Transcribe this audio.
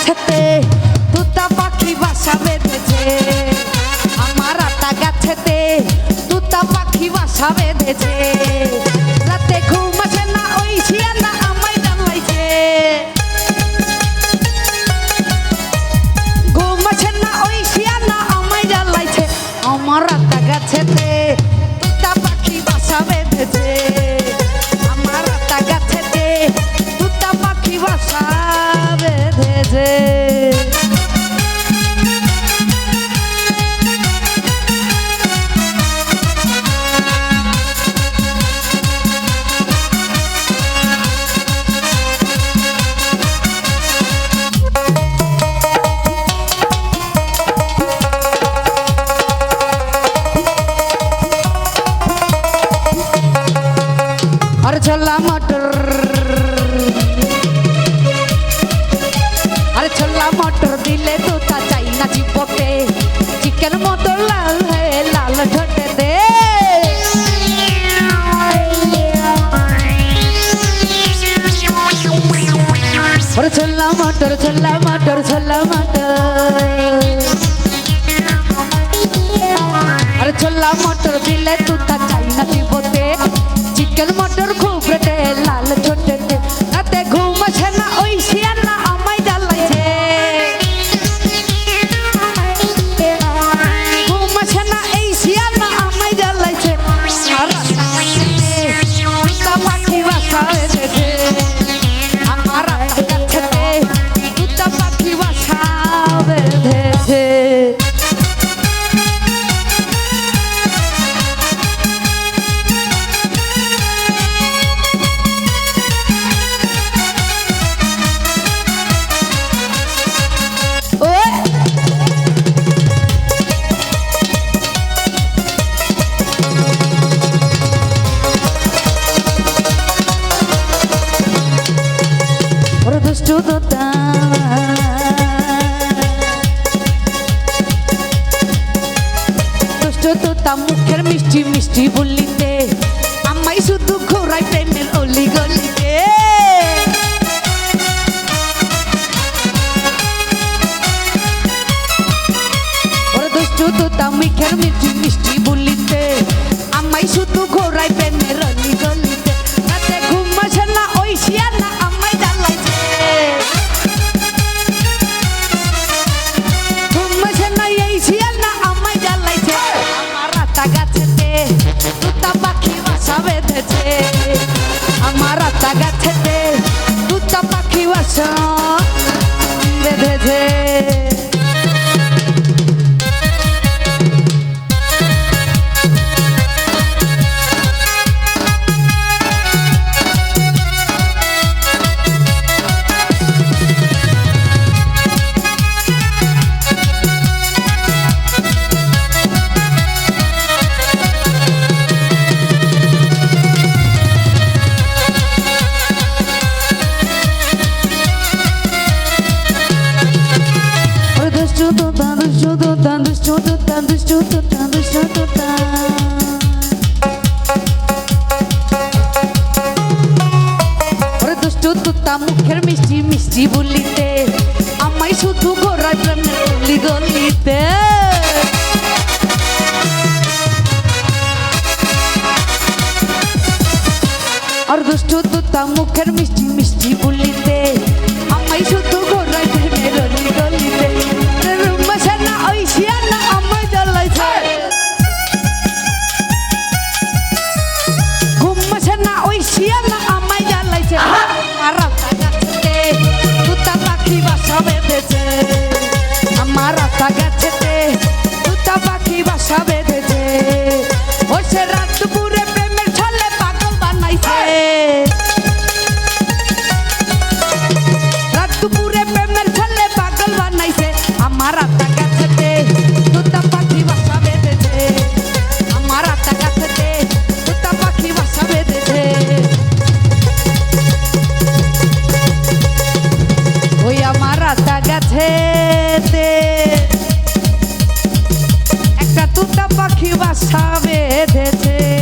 গাছেতে তুতা পাখি বাসা বেঁধেছে। আমার আতা গাছেতে তুতা পাখি বাসা বেঁধেছে। আর ছোলা, মটর দিলে তা চাই না চিপটে চিকেন মতো লাল হয়ে লাল ঠোঁটে দে। ওরে ছোলা, মটর ছোলা মটর ছোলা, মটর। আরে ছোলা, মটর দিলে ওরে দুষ্টু দোতা মুখের মিষ্টি মিষ্টি বললিতে আমায় শুধু ঘোরাই প্রেমের অলি গলিতে। দুষ্টু দোতা মুখের মিষ্টি মিষ্টি বললিতে আমায় শুধু ঘোরাই প্রেমের বেঁধেছে আমার আতা গাছেতে দুটা পাখি বাসা বেঁধেছে। তোতা দুষ্টু তোতা মুখের মিষ্টি মিষ্টি বলিতে আমায় শুধু ঘোরার জন্য গলি গলিতে আর দুষ্টু তোতা মুখের মিষ্টি মিষ্টি বলিতে পাখি বাসা বেঁধেছে। গাছেতে একটা তুতা পাখি বাসা বেঁধেছে।